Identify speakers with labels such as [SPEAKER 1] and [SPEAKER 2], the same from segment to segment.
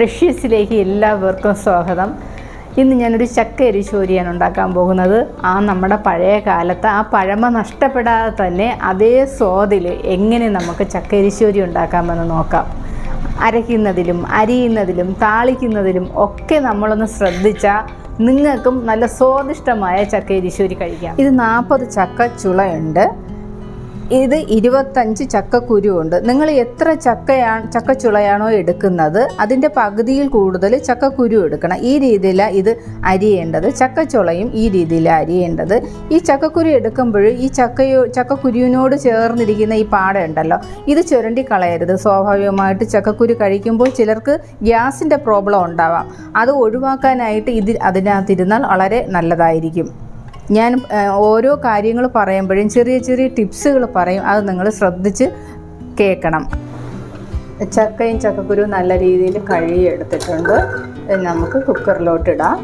[SPEAKER 1] പ്രഷ്യസിലേക്ക് എല്ലാവർക്കും സ്വാഗതം. ഇന്ന് ഞാനൊരു ചക്ക എരിശോരിയാണ് ഉണ്ടാക്കാൻ പോകുന്നത്. ആ നമ്മുടെ പഴയ കാലത്ത് ആ പഴമ നഷ്ടപ്പെടാതെ തന്നെ അതേ സ്വാദിൽ എങ്ങനെ നമുക്ക് ചക്ക എരിശോരി ഉണ്ടാക്കാമെന്ന് നോക്കാം. അരയ്ക്കുന്നതിലും അരിയുന്നതിലും താളിക്കുന്നതിലും ഒക്കെ നമ്മളൊന്ന് ശ്രദ്ധിച്ചാൽ നിങ്ങൾക്കും നല്ല സ്വാദിഷ്ടമായ ചക്ക എരിശോരി കഴിക്കാം. ഇത് നാൽപ്പത് ചക്ക ചുളയുണ്ട്. ഇത് ഇരുപത്തഞ്ച് ചക്കക്കുരുവുണ്ട്. നിങ്ങൾ എത്ര ചക്കയാണ് ചക്കച്ചുളയാണോ എടുക്കുന്നത് അതിന്റെ പകുതിയിൽ കൂടുതൽ ചക്കക്കുരു എടുക്കണം. ഈ രീതിയിലാണ് ഇത് അരിയേണ്ടത്. ചക്കച്ചുളയും ഈ രീതിയിലാണ് അരിയേണ്ടത്. ഈ ചക്കക്കുരു എടുക്കുമ്പോൾ ഈ ചക്കയോ ചക്കക്കുരുവിനോട് ചേർന്നിരിക്കുന്ന ഈ പാടുണ്ടല്ലോ ഇത് ചുരണ്ടി കളയരുത് സ്വാഭാവികമായിട്ട് ചക്കക്കുരു കഴിക്കുമ്പോൾ ചിലർക്ക് ഗ്യാസിന്റെ പ്രോബ്ലം ഉണ്ടാവാം. അത് ഒഴിവാക്കാനായിട്ട് ഇത് അതിനകത്തിരുന്നാൽ വളരെ നല്ലതായിരിക്കും. ഞാൻ ഓരോ കാര്യങ്ങൾ പറയുമ്പോഴും ചെറിയ ചെറിയ ടിപ്സുകൾ പറയും. അത് നിങ്ങൾ ശ്രദ്ധിച്ച് കേൾക്കണം. ചക്കയും ചക്കക്കുരു നല്ല രീതിയിൽ കഴുകി എടുത്തിട്ടുണ്ട് ഇത് നമുക്ക് കുക്കറിലോട്ടിടാം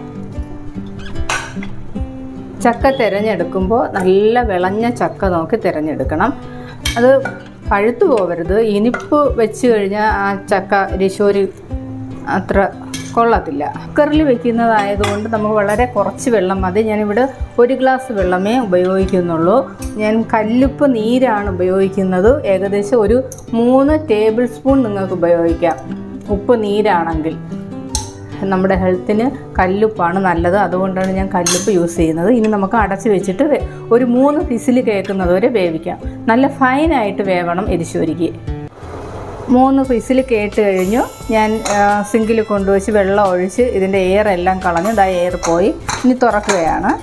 [SPEAKER 1] ചക്ക തിരഞ്ഞെടുക്കുമ്പോൾ നല്ല വിളഞ്ഞ ചക്ക നോക്കി തിരഞ്ഞെടുക്കണം. അത് പഴുത്തു പോകരുത് ഇനിപ്പ് വെച്ച് കഴിഞ്ഞാൽ ആ ചക്ക രിശോരി അത്ര കൊള്ളത്തില്ല. കുക്കറിൽ വെക്കുന്നതായതുകൊണ്ട് നമുക്ക് വളരെ കുറച്ച് വെള്ളം മതി. ഞാനിവിടെ ഒരു ഗ്ലാസ് വെള്ളമേ ഉപയോഗിക്കുന്നുള്ളൂ. ഞാൻ കല്ലുപ്പ് നീരാണ് ഉപയോഗിക്കുന്നത്. ഏകദേശം ഒരു മൂന്ന് ടേബിൾ സ്പൂൺ നിങ്ങൾക്ക് ഉപയോഗിക്കാം. ഉപ്പ് നീരാണെങ്കിൽ. നമ്മുടെ ഹെൽത്തിന് കല്ലുപ്പാണ് നല്ലത്. അതുകൊണ്ടാണ് ഞാൻ കല്ലുപ്പ് യൂസ് ചെയ്യുന്നത്. ഇനി നമുക്ക് അടച്ച് വെച്ചിട്ട് ഒരു മൂന്ന് പിസിൽ കേൾക്കുന്നത് വരെ വേവിക്കാം. നല്ല ഫൈനായിട്ട് വേവണം എരിശോരിക്ക് മൂന്ന് വിസിൽ കേട്ട് കഴിഞ്ഞു. ഞാൻ സിങ്കിൽ കൊണ്ടുവച്ച് വെള്ളം ഒഴിച്ച് ഇതിന്റെ എയർ എല്ലാം കളഞ്ഞു. ഇതാ എയർ പോയി. ഇനി തുറക്കുകയാണ്.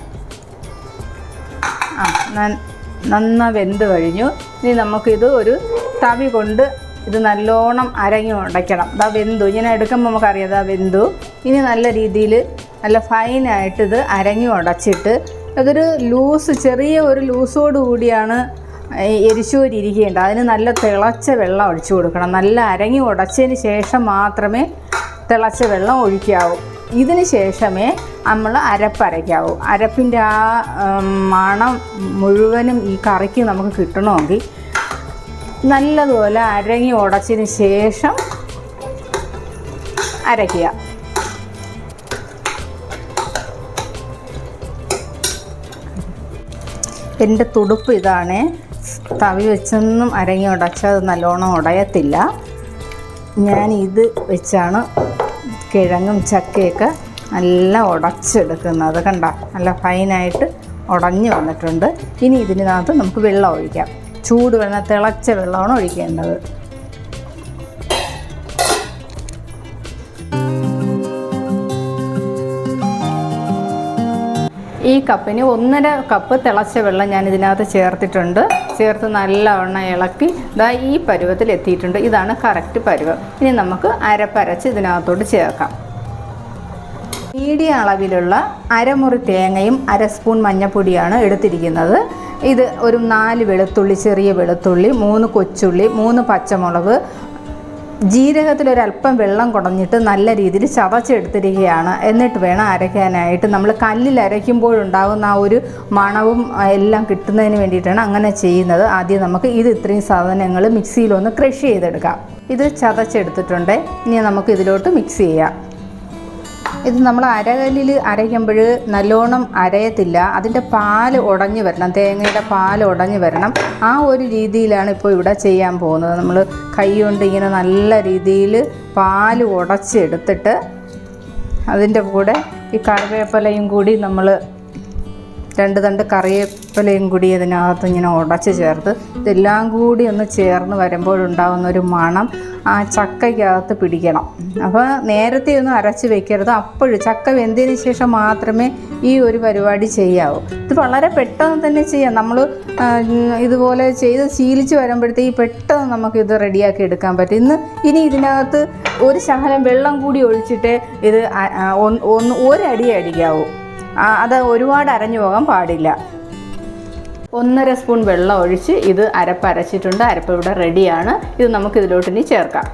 [SPEAKER 1] ആ നൻ- നന്ന വെന്ത് കഴിഞ്ഞു. ഇനി നമുക്കിത് ഒരു തവി കൊണ്ട് ഇത് നല്ലോണം അരങ്ങി ഉടയ്ക്കണം. ഇതാ വെന്തു. ഇങ്ങനെ എടുക്കുമ്പോൾ നമുക്കറിയാം ഇതാ വെന്തു. ഇനി നല്ല രീതിയിൽ നല്ല ഫൈനായിട്ട് ഇത് അരങ്ങി ഉടച്ചിട്ട് അതൊരു ലൂസ് ചെറിയ ഒരു ലൂസോട് കൂടിയാണ് ഈ എരിശൂരി ഇരിക്കേണ്ടത് അതിന് നല്ല തിളച്ച വെള്ളം ഒഴിച്ചു കൊടുക്കണം. നല്ല അരങ്ങി ഉടച്ചതിന് ശേഷം മാത്രമേ തിളച്ച വെള്ളം ഒഴിക്കാവൂ. ഇതിന് ശേഷമേ നമ്മൾ അരപ്പരയ്ക്കാവൂ. അരപ്പിന്റെ ആ മണം മുഴുവനും ഈ കറിക്ക് നമുക്ക് കിട്ടണമെങ്കിൽ നല്ലതുപോലെ അരങ്ങി ഉടച്ചതിന് ശേഷം അരയ്ക്കുക. എന്റെ തുടുപ്പ് ഇതാണ്. തവി വെച്ചൊന്നും അരങ്ങി ഉടച്ചാൽ അത് നല്ലോണം ഉടയത്തില്ല. ഞാൻ ഇത് വെച്ചാണ് കിഴങ്ങും ചക്കയൊക്കെ നല്ല ഉടച്ചെടുക്കുന്നത്. കണ്ട നല്ല ഫൈനായിട്ട് ഉടഞ്ഞു വന്നിട്ടുണ്ട്. ഇനി ഇതിനകത്ത് നമുക്ക് വെള്ളം ഒഴിക്കാം. ചൂട് വെള്ളം തിളച്ച വെള്ളമാണ് ഒഴിക്കേണ്ടത്. ഈ കപ്പിന് ഒന്നര കപ്പ് തിളച്ച വെള്ളം ഞാൻ ഇതിനകത്ത് ചേർത്തിട്ടുണ്ട്. ചേർത്ത് നല്ലവണ്ണം ഇളക്കി ഇതാ ഈ പരുവത്തിൽ എത്തിയിട്ടുണ്ട്. ഇതാണ് കറക്റ്റ് പരുവം. ഇനി നമുക്ക് അരപ്പരച്ച് ഇതിനകത്തോട്ട് ചേർക്കാം. മീഡിയം അളവിലുള്ള അരമുറി തേങ്ങയും അര സ്പൂൺ മഞ്ഞൾപ്പൊടിയാണ് എടുത്തിരിക്കുന്നത്. ഇത് ഒരു നാല് വെളുത്തുള്ളി ചെറിയ വെളുത്തുള്ളി മൂന്ന് കൊച്ചുള്ളി മൂന്ന് പച്ചമുളക് ജീരകത്തിൽ ഒരല്പം വെള്ളം കുടഞ്ഞിട്ട് നല്ല രീതിയിൽ ചതച്ചെടുത്തിരിക്കുകയാണ്. എന്നിട്ട് വേണം അരയ്ക്കാനായിട്ട്. നമ്മൾ കല്ലിൽ അരയ്ക്കുമ്പോഴുണ്ടാകുന്ന ആ ഒരു മണവും എല്ലാം കിട്ടുന്നതിന് വേണ്ടിയിട്ടാണ് അങ്ങനെ ചെയ്യുന്നത്. ആദ്യം നമുക്ക് ഇത് ഇത്രയും സാധനങ്ങൾ മിക്സിയിലൊന്ന് ക്രഷ് ചെയ്തെടുക്കാം. ഇത് ചതച്ചെടുത്തിട്ടുണ്ട്. ഇനി നമുക്ക് ഇതിലോട്ട് മിക്സ് ചെയ്യാം. ഇത് നമ്മൾ അരകല്ലിൽ അരയ്ക്കുമ്പോൾ നല്ലോണം അരയത്തില്ല. അതിന്റെ പാൽ ഉടഞ്ഞു വരണം. തേങ്ങയുടെ പാൽ ഉടഞ്ഞു വരണം. ആ ഒരു രീതിയിലാണ് ഇപ്പോൾ ഇവിടെ ചെയ്യാൻ പോകുന്നത്. നമ്മൾ കൈ കൊണ്ട് ഇങ്ങനെ നല്ല രീതിയിൽ പാൽ ഉടച്ചെടുത്തിട്ട് അതിന്റെ കൂടെ ഈ കറിവേപ്പിലയും കൂടി നമ്മൾ രണ്ട് തണ്ട് കറിവേപ്പിലയും കൂടി ഇതിനകത്ത് ഇങ്ങനെ ഉടച്ച് ചേർത്ത് ഇതെല്ലാം കൂടി ഒന്ന് ചേർന്ന് വരുമ്പോഴുണ്ടാകുന്ന ഒരു മണം. ആ ചക്കയ്ക്കകത്ത് പിടിക്കണം. അപ്പോൾ നേരത്തെ ഒന്നും അരച്ച് വെക്കരുത്. അപ്പോഴും ചക്ക വെന്തതിന് ശേഷം മാത്രമേ ഈ ഒരു പരിപാടി ചെയ്യാവൂ. ഇത് വളരെ പെട്ടെന്ന് തന്നെ ചെയ്യാം. നമ്മൾ ഇതുപോലെ ചെയ്ത് ശീലിച്ച് വരുമ്പോഴത്തേക്ക് പെട്ടെന്ന് നമുക്കിത് റെഡിയാക്കി എടുക്കാൻ പറ്റും. ഇന്ന് ഇനി ഇതിനകത്ത് ഒരു ശകലം വെള്ളം കൂടി ഒഴിച്ചിട്ട് ഇത് ഒന്ന് ഒരടി അടിക്കാവൂ. അത് ഒരുപാട് അരഞ്ഞു പോകാൻ പാടില്ല. ഒന്നര സ്പൂൺ വെള്ളം ഒഴിച്ച് ഇത് അരപ്പ് അരച്ചിട്ടുണ്ട് അരപ്പ് ഇവിടെ റെഡിയാണ് ഇത് നമുക്ക് ഇതിലോട്ട് ഇനി ചേർക്കാം.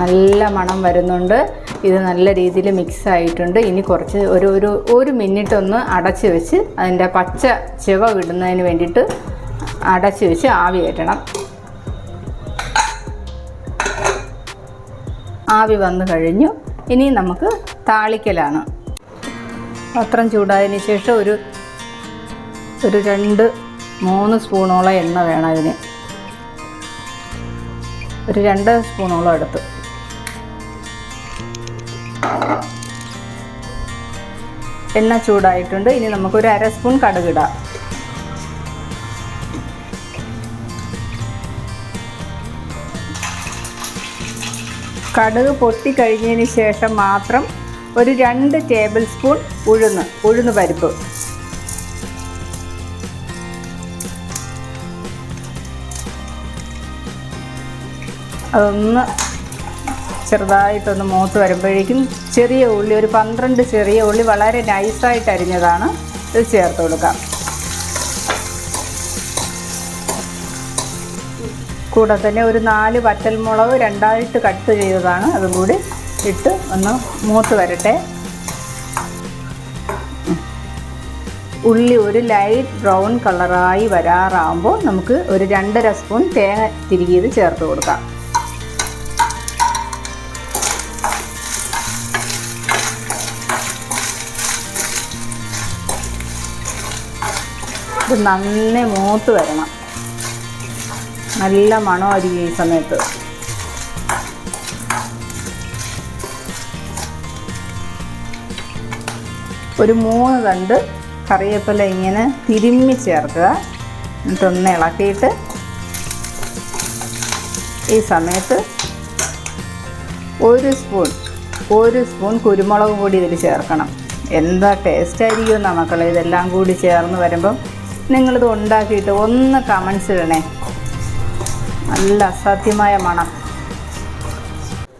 [SPEAKER 1] നല്ല മണം വരുന്നുണ്ട്. ഇത് നല്ല രീതിയിൽ മിക്സ് ആയിട്ടുണ്ട്. ഇനി കുറച്ച് ഒരു ഒരു ഒരു മിനിറ്റ് ഒന്ന് അടച്ച് വെച്ച് അതിന്റെ പച്ച ചിവ വിടുന്നതിന് വേണ്ടിയിട്ട് അടച്ച് വെച്ച് ആവി കയറ്റണം. ആവി വന്നു കഴിഞ്ഞു. ഇനി നമുക്ക് താളിക്കലാണ്. പത്രം ചൂടായതിന് ശേഷം ഒരു ഒരു രണ്ട് മൂന്ന് സ്പൂണോളം എണ്ണ വേണം അതിന്. ഒരു രണ്ട് സ്പൂണോളം എടുത്ത്. എണ്ണ ചൂടായിട്ടുണ്ട്. ഇനി നമുക്കൊരു അര സ്പൂൺ കടുകിടാം കടുക് പൊട്ടിക്കഴിഞ്ഞതിന് ശേഷം മാത്രം ഒരു രണ്ട് ടേബിൾ സ്പൂൺ ഉഴുന്ന് ഉഴുന്ന് പരിപ്പ്. അതൊന്ന് ചെറുതായിട്ടൊന്ന് മൂത്ത് വരുമ്പോഴേക്കും ചെറിയ ഉള്ളി ഒരു പന്ത്രണ്ട് ചെറിയ ഉള്ളി വളരെ നൈസായിട്ട് അരിഞ്ഞതാണ്. ഇത് ചേർത്ത് കൊടുക്കാം. കൂടെ തന്നെ ഒരു നാല് വറ്റൽമുളക് രണ്ടായിട്ട് കട്ട് ചെയ്തതാണ്. അതും കൂടി ഇട്ട് ഒന്ന് മൂത്ത് വരട്ടെ. ഉള്ളി ഒരു ലൈറ്റ് ബ്രൗൺ കളറായി വരാറാകുമ്പോൾ നമുക്ക് ഒരു രണ്ടര സ്പൂൺ തേങ്ങ തിരികിയത് ചേർത്ത് കൊടുക്കാം. ഇത് നന്നേ മൂത്ത് വരണം. നല്ല മണമായിരിക്കും ഈ സമയത്ത്. ഒരു മൂന്ന് തണ്ട് കറിവേപ്പില ഇങ്ങനെ തിരുമ്മി ചേർക്കുക. എന്നിട്ടൊന്ന് ഇളക്കിയിട്ട് ഈ സമയത്ത് ഒരു സ്പൂൺ ഒരു സ്പൂൺ കുരുമുളക് പൊടി ഇതിൽ ചേർക്കണം. എന്താ ടേസ്റ്റ് ആയിരിക്കും മക്കളെ? ഇതെല്ലാം കൂടി ചേർന്ന് വരുമ്പം നിങ്ങളിത് ഉണ്ടാക്കിയിട്ട് ഒന്ന് കമൻസ് ഇടണേ. നല്ല അസാധ്യമായ മണം.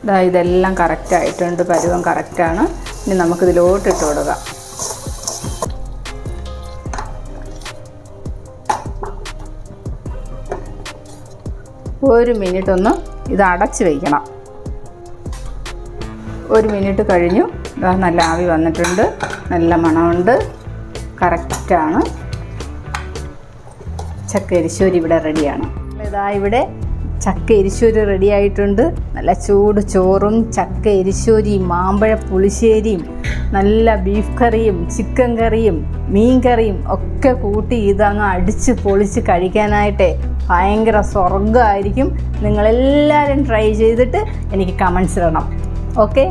[SPEAKER 1] ഇതാ ഇതെല്ലാം കറക്റ്റായിട്ടുണ്ട് പരുവം കറക്റ്റാണ് ഇനി നമുക്കിതിലോട്ട് ഇട്ട് കൊടുക്കുക ഒരു മിനിറ്റ് ഒന്ന് ഇത് അടച്ച് വയ്ക്കണം ഒരു മിനിറ്റ് കഴിഞ്ഞു. നല്ല ആവി വന്നിട്ടുണ്ട്. നല്ല മണമുണ്ട്. കറക്റ്റാണ് ചക്കരിശ്ശൂരി ഇവിടെ റെഡിയാണ് ഇതാ ഇവിടെ ചക്ക എരിശ്ശൂരി റെഡി ആയിട്ടുണ്ട്. നല്ല ചൂട് ചോറും ചക്ക എരിശ്ശൂരിയും മാമ്പഴ പുളിശ്ശേരിയും നല്ല ബീഫ് കറിയും ചിക്കൻ കറിയും മീൻ കറിയും ഒക്കെ കൂട്ടി ഇതങ്ങ് അടിച്ച് പൊളിച്ച് കഴിക്കാനായിട്ടേ ഭയങ്കര സ്വർഗമായിരിക്കും നിങ്ങളെല്ലാവരും ട്രൈ ചെയ്തിട്ട് എനിക്ക് കമൻസ് ഇടണം. ഓക്കെ